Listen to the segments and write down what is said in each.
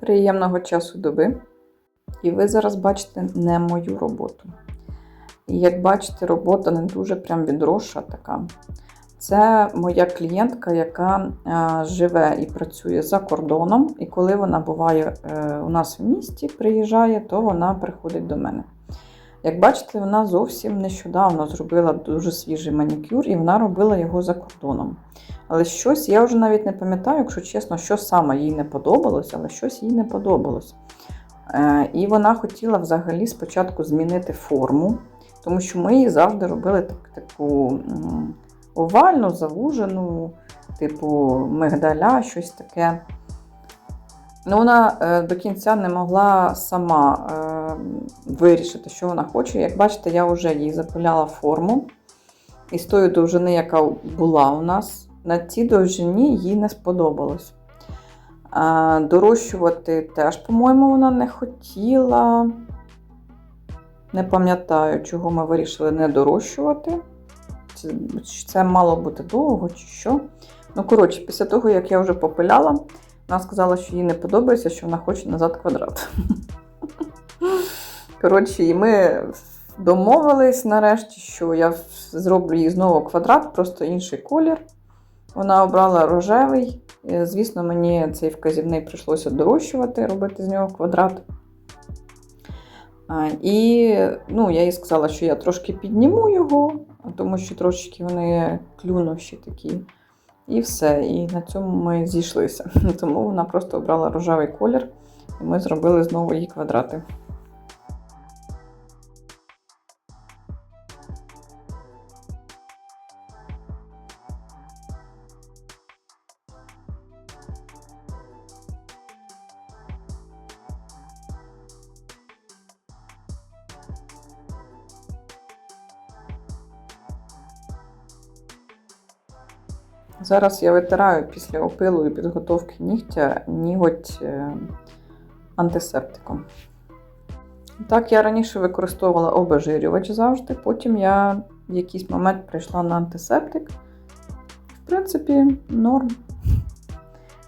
Приємного часу доби. І ви зараз бачите не мою роботу. І як бачите, робота не дуже прям відроша така. Це моя клієнтка, яка е, живе і працює за кордоном. І коли вона буває е, у нас в місті, приїжджає, то вона приходить до мене. Як бачите, вона зовсім нещодавно зробила дуже свіжий манікюр, і вона робила його за кордоном. Але щось, я вже навіть не пам'ятаю, якщо чесно, що саме їй не подобалось, але щось їй не подобалось. Е, І вона хотіла взагалі спочатку змінити форму, тому що ми її завжди робили так, таку овальну, завужену, типу мигдаля, щось таке. Ну, вона е, до кінця не могла сама е, вирішити, що вона хоче. Як бачите, я вже їй запиляла форму. І з тої довжини, яка була у нас, на цій довжині їй не сподобалось. Дорощувати теж, по-моєму, вона не хотіла. Не пам'ятаю, чого ми вирішили не дорощувати. Це, це мало бути довго, чи що. Ну, коротше, після того, як я вже попиляла, вона сказала, що їй не подобається, що вона хоче назад квадрат. Коротше, і ми домовились нарешті, що я зроблю їй знову квадрат, просто інший колір. Вона обрала рожевий. Звісно, мені цей вказівний прийшлося дорощувати, робити з нього квадрат. І ну, я їй сказала, що я трошки підніму його, тому що трошки вони клюнувші такі. І все. І на цьому ми зійшлися. Тому вона просто обрала рожевий колір, і ми зробили знову її квадрати. Зараз я витираю після опилу і підготовки нігтя ніготь е, антисептиком. Так, я раніше використовувала обезжирювач завжди, потім я в якийсь момент прийшла на антисептик. В принципі, норм.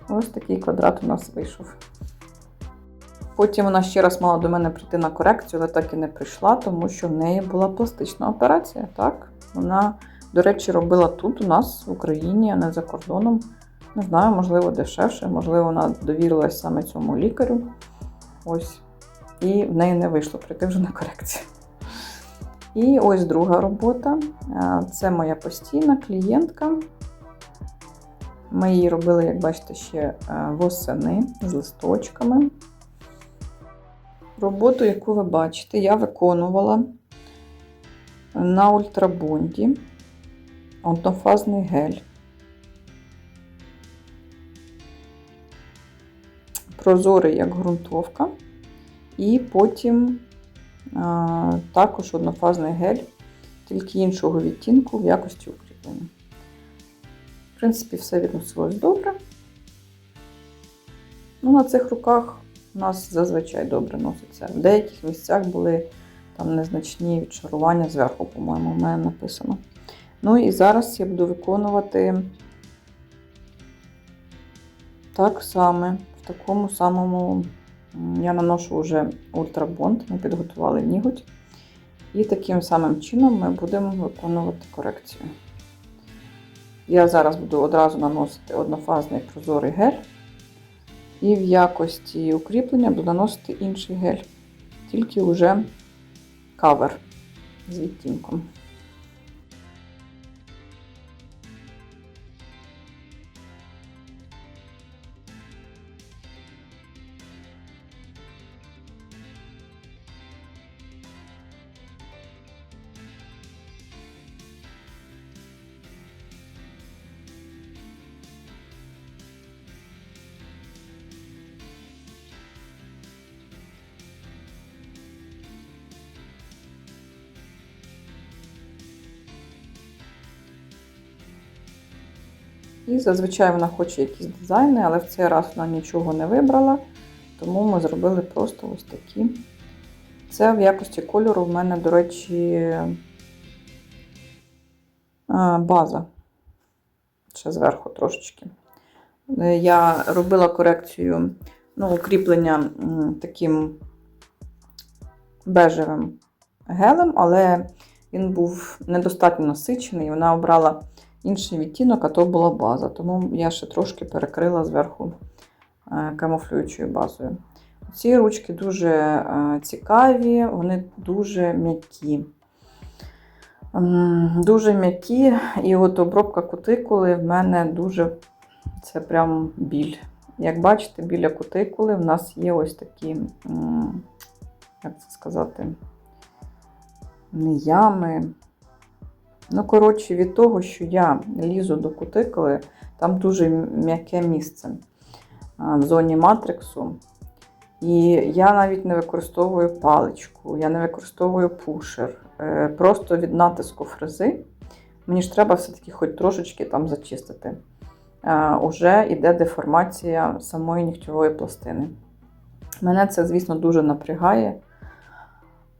Ось такий квадрат у нас вийшов. Потім вона ще раз мала до мене прийти на корекцію, але так і не прийшла, тому що в неї була пластична операція. Так? Вона до речі, робила тут у нас в Україні, а не за кордоном. Не знаю, можливо, дешевше, можливо, вона довірилась саме цьому лікарю. Ось. І в неї не вийшло прийти вже на корекцію. І ось друга робота. Це моя постійна клієнтка. Ми її робили, як бачите, ще восени з листочками. Роботу, яку ви бачите, я виконувала на ультрабонді однофазний гель. Прозорий як ґрунтовка. І потім а, також однофазний гель, тільки іншого відтінку в якості укріплення. В принципі, все відносилось добре. Ну, На цих руках у нас зазвичай добре носиться. В деяких місцях були там незначні відчарування зверху, по-моєму, в мене написано. Ну і зараз я буду виконувати так само, в такому самому, я наношу вже ультрабонд, ми підготували ніготь. І таким самим чином ми будемо виконувати корекцію. Я зараз буду одразу наносити однофазний прозорий гель. І в якості укріплення буду наносити інший гель, тільки вже кавер з відтінком. І зазвичай вона хоче якісь дизайни, але в цей раз вона нічого не вибрала, тому ми зробили просто ось такі. Це в якості кольору в мене, до речі, база. Ще зверху трошечки. Я робила корекцію ну, укріплення таким бежевим гелем, але він був недостатньо насичений. Вона обрала інший відтінок, а то була база. Тому я ще трошки перекрила зверху е, камуфлюючою базою. Ці ручки дуже е, цікаві, вони дуже м'які. Дуже м'які, і от обробка кутикули в мене дуже це прям біль. Як бачите, біля кутикули в нас є ось такі, як це сказати, не ями. Ну, коротше, від того, що я лізу до кутикули, там дуже м'яке місце в зоні матриксу. І я навіть не використовую паличку, я не використовую пушер. Е, Просто від натиску фрези мені ж треба все-таки хоч трошечки там зачистити. Уже йде деформація самої нігтєвої пластини. Мене це, звісно, дуже напрягає.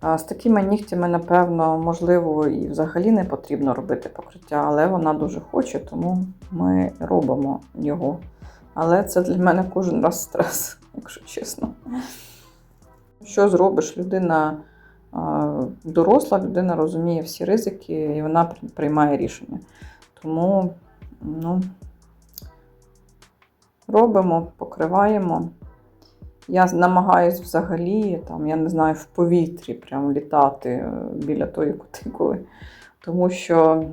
З такими нігтями, напевно, можливо, і взагалі не потрібно робити покриття, але вона дуже хоче, тому ми робимо його. Але це для мене кожен раз стрес, якщо чесно. Що зробиш? Людина доросла, людина розуміє всі ризики і вона приймає рішення. Тому ну, робимо, покриваємо. Я намагаюсь взагалі, там, я не знаю, в повітрі прям літати е, біля тої кутикули, тому що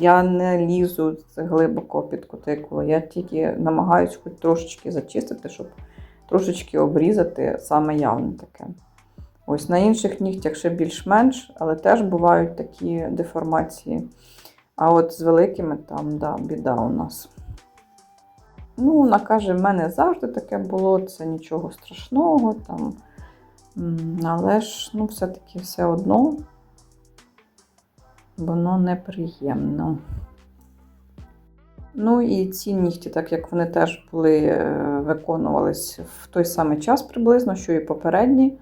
я не лізу глибоко під кутикулу. Я тільки намагаюсь хоч трошечки зачистити, щоб трошечки обрізати саме явне таке. Ось на інших нігтях ще більш-менш, але теж бувають такі деформації. А от з великими там, да, біда у нас. Ну, вона каже, в мене завжди таке було, це нічого страшного. Там. Але ж ну, все-таки все одно воно неприємно. Ну і ці нігті, так як вони теж були, е, виконувались в той самий час приблизно, що і попередні,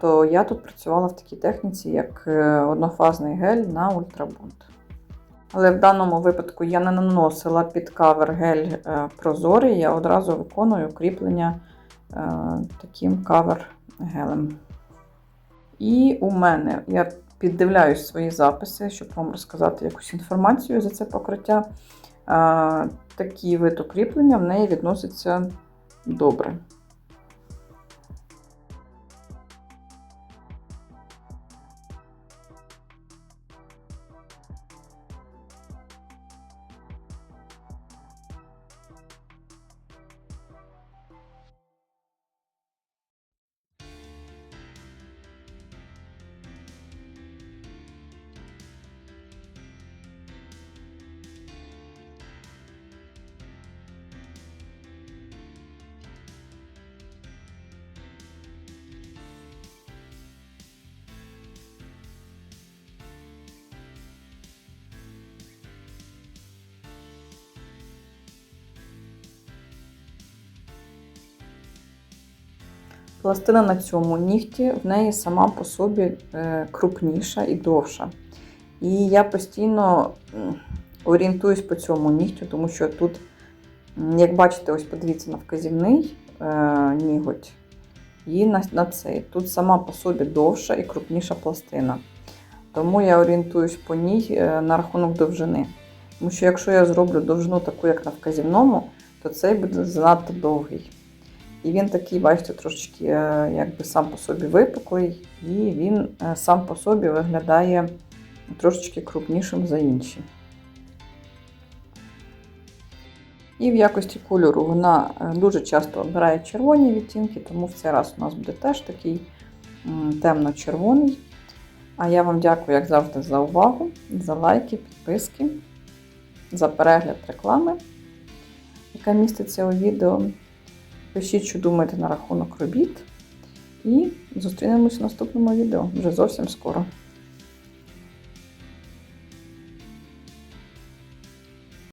то я тут працювала в такій техніці, як е, однофазний гель на ультрабунт. Але в даному випадку я не наносила під кавер гель е, прозорий, я одразу виконую кріплення е, таким кавер гелем. І у мене я піддивляюсь свої записи, щоб вам розказати якусь інформацію за це покриття. Е, Такі вид укріплення в неї відносяться добре. Пластина на цьому нігті в неї сама по собі е, крупніша і довша. І я постійно орієнтуюсь по цьому нігтю, тому що тут, як бачите, ось подивіться на вказівний е, ніготь і на, на цей. Тут сама по собі довша і крупніша пластина. Тому я орієнтуюсь по ній е, на рахунок довжини. Тому що якщо я зроблю довжину таку, як на вказівному, то цей буде занадто довгий. І він такий, бачите, трошечки е, якби сам по собі випуклий, і він е, сам по собі виглядає трошечки крупнішим за інші. І в якості кольору вона е, дуже часто обирає червоні відтінки, тому в цей раз у нас буде теж такий темно-червоний. А я вам дякую, як завжди, за увагу, за лайки, підписки, за перегляд реклами, яка міститься у відео. Пишіть, що думаєте на рахунок робіт. І зустрінемось в наступному відео вже зовсім скоро.